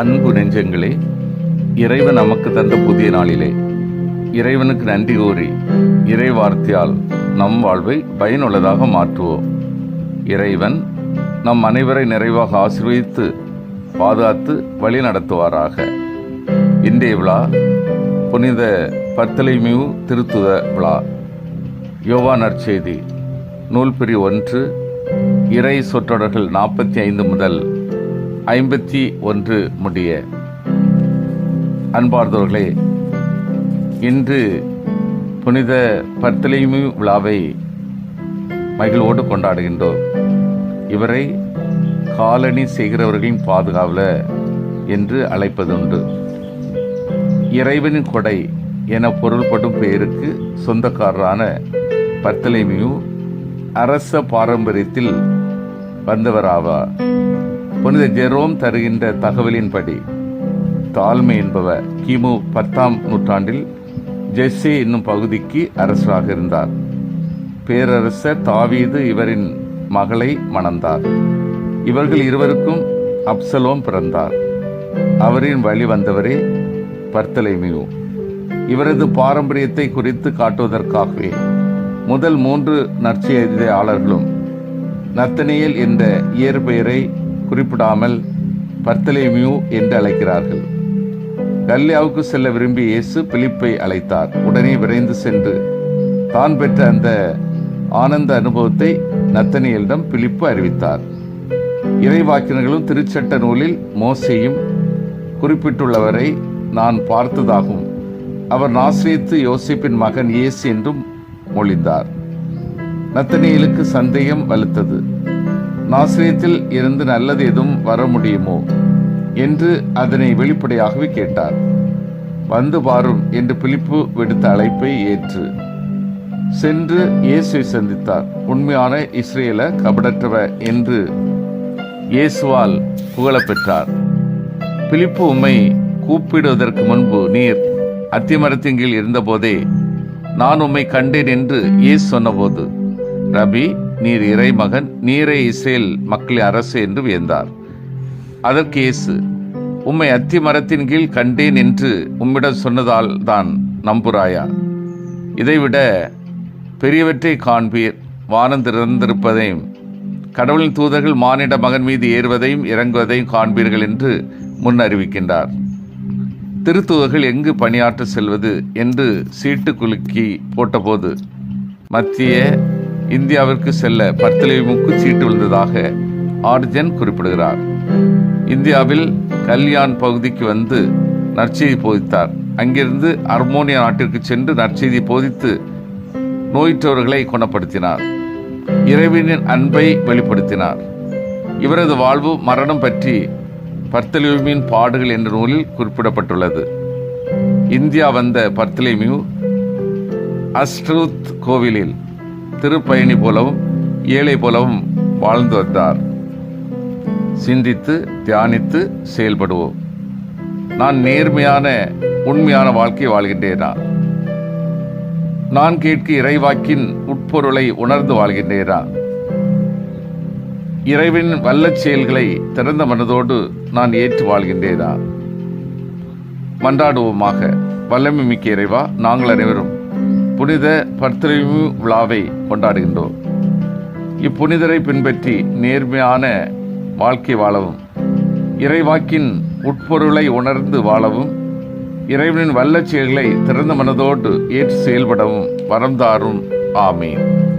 அன்பு நெஞ்சங்களே இறைவன் நமக்கு தந்த புதிய நாளிலே இறைவனுக்கு நன்றி கூறி இறை வார்த்தையால் நம் வாழ்வை பயனுள்ளதாக மாற்றுவோம். இறைவன் நம் அனைவரை நிறைவாக ஆசீர்வதித்து பாதுகாத்து வழி நடத்துவாராக இன்றைய விழா புனித பர்த்தலைமியூ திருத்துத விழா. யோவா நற்செய்தி நூல்பிரி ஒன்று இறை சொற்றொடர்கள் நாற்பத்தி ஐந்து முதல் ஐம்பத்தி ஒன்று முடிய. அன்பார்ந்தவர்களே இன்று புனித பர்த்தலைமு விழாவை மகிழ்வோடு கொண்டாடுகின்றோம். இவரை காலணி செய்கிறவர்களின் பாதுகாவல என்று அழைப்பதுண்டு. இறைவனின் கொடை என பொருள்படும் பெயருக்கு சொந்தக்காரரான பர்த்தலைமியு அரச பாரம்பரியத்தில் வந்தவராவார். புனித ஜெரோம் தருகின்ற தகவலின்படி தாழ்மை என்பவர் கிமு பத்தாம் நூற்றாண்டில் ஜெஸ்ஸே என்னும் பகுதிக்கு அரசராக இருந்தார். பேரரசர் தாவீது இவரின் மகளை மணந்தார். இவர்கள் இருவருக்கும் அப்சலோம் பிறந்தார். அவரின் வழி வந்தவரே பர்த்தலைமியு. இவரது பாரம்பரியத்தை குறித்து காட்டுவதற்காகவே முதல் மூன்று நற்செய்தியாளர்களும் நத்தனியல் என்ற இயற்பெயரை குறிப்பிடாமல் பர்த்தலேமியூ என்று அழைக்கிறார்கள். கல்லியாவுக்கு செல்ல விரும்பிய இயேசு பிலிப்பை அழைத்தார். உடனே விரைந்து சென்று தான் பெற்ற அந்த ஆனந்த அனுபவத்தை நத்தனியலிடம் பிலிப்பு அறிவித்தார். இறைவாக்கினர்களும் திருச்சட்ட நூலில் மோசையும் குறிப்பிட்டுள்ளவரை நான் பார்த்ததாகும். அவர் நாசிரியத்து யோசிப்பின் மகன் இயேசு என்றும் மொழிந்தார். நத்தனியலுக்கு சந்தேகம் வலுத்தது. நாசிரியத்தில் இருந்து நல்லது எதுவும் வர முடியுமோ? என்று அதனை வெளிப்படையாகவே கேட்டார். வந்து பாரும் என்று பிலிப்பு விடுத்த அழைப்பை ஏற்று சென்று இயேசுவை சந்தித்தார். உண்மையான இஸ்ரேல கபடற்றவ என்று இயேசுவால் புகழப்பெற்றார் பிலிப்பு உம்மை கூப்பிடுவதற்கு முன்பு நீர் அத்திமரத்தின் கீழ் இருந்தபோதே நான் உம்மை கண்டேன் என்று இயேசு சொன்னபோது ரபி நீர் இறைமகன் நீரே இஸ்ரேல் மக்களின் அரசு என்று வியந்தார். அதற்கு இயேசு உம்மை அத்தி மரத்தின் கீழ் கண்டேன் என்று உம்மிடம் சொன்னதால் தான் நம்புறாயா இதைவிட பெரியவற்றை காண்பீர். வானம் திறந்திருப்பதையும் கடவுளின் தூதர்கள் மானிட மகன் மீது ஏறுவதையும் இறங்குவதையும் காண்பீர்கள் என்று முன் அறிவிக்கின்றார். திருத்தூதர்கள் எங்கு பணியாற்ற செல்வது? என்று சீட்டு குலுக்கி போட்டபோது மத்திய இந்தியாவிற்கு செல்ல பர்த்தலேமுக்கு சீட்டு விழுந்ததாக ஆர்ஜன் குறிப்பிடுகிறார். இந்தியாவில் கல்யாண் பகுதிக்கு வந்து நற்செய்தி போதித்தார். அங்கிருந்து அர்மோனியா நாட்டிற்கு சென்று நற்செய்தி போதித்து நோயிற்றவர்களை குணப்படுத்தினார். இறைவனின் அன்பை வெளிப்படுத்தினார். இவரது வாழ்வு மரணம் பற்றி பர்த்தலேமியின் பாடுகள் என்ற நூலில் குறிப்பிடப்பட்டுள்ளது. இந்தியா வந்த பர்த்தலேமியூ அஸ்ட்ரூத் கோவிலில் திருப்பயணி போலவும் ஏழை போலவும் வாழ்ந்து வந்தார். சிந்தித்து தியானித்து செயல்படுவோம். நான் நேர்மையான உண்மையான வாழ்க்கை வாழ்கின்றேனா? நான் கேட்க இறைவாக்கின் உட்பொருளை உணர்ந்து வாழ்கின்றேனா? இறைவின் வல்லச் செயல்களை திறந்த மனதோடு நான் ஏற்று வாழ்கின்றேனா? மன்றாடுவோமாக வல்லமை மிக்க இறைவா நாங்கள் அனைவரும். புனித பர்த்தலைமு விழாவை கொண்டாடுகின்றோம். இப்புனிதரை பின்பற்றி நேர்மையான வாழ்க்கை வாழவும் இறைவாக்கின் உட்பொருளை உணர்ந்து வாழவும் இறைவனின் வல்ல செயல்களை திறந்த மனதோடு ஏற்று செயல்படவும் வரம் தாரும். ஆமீன்.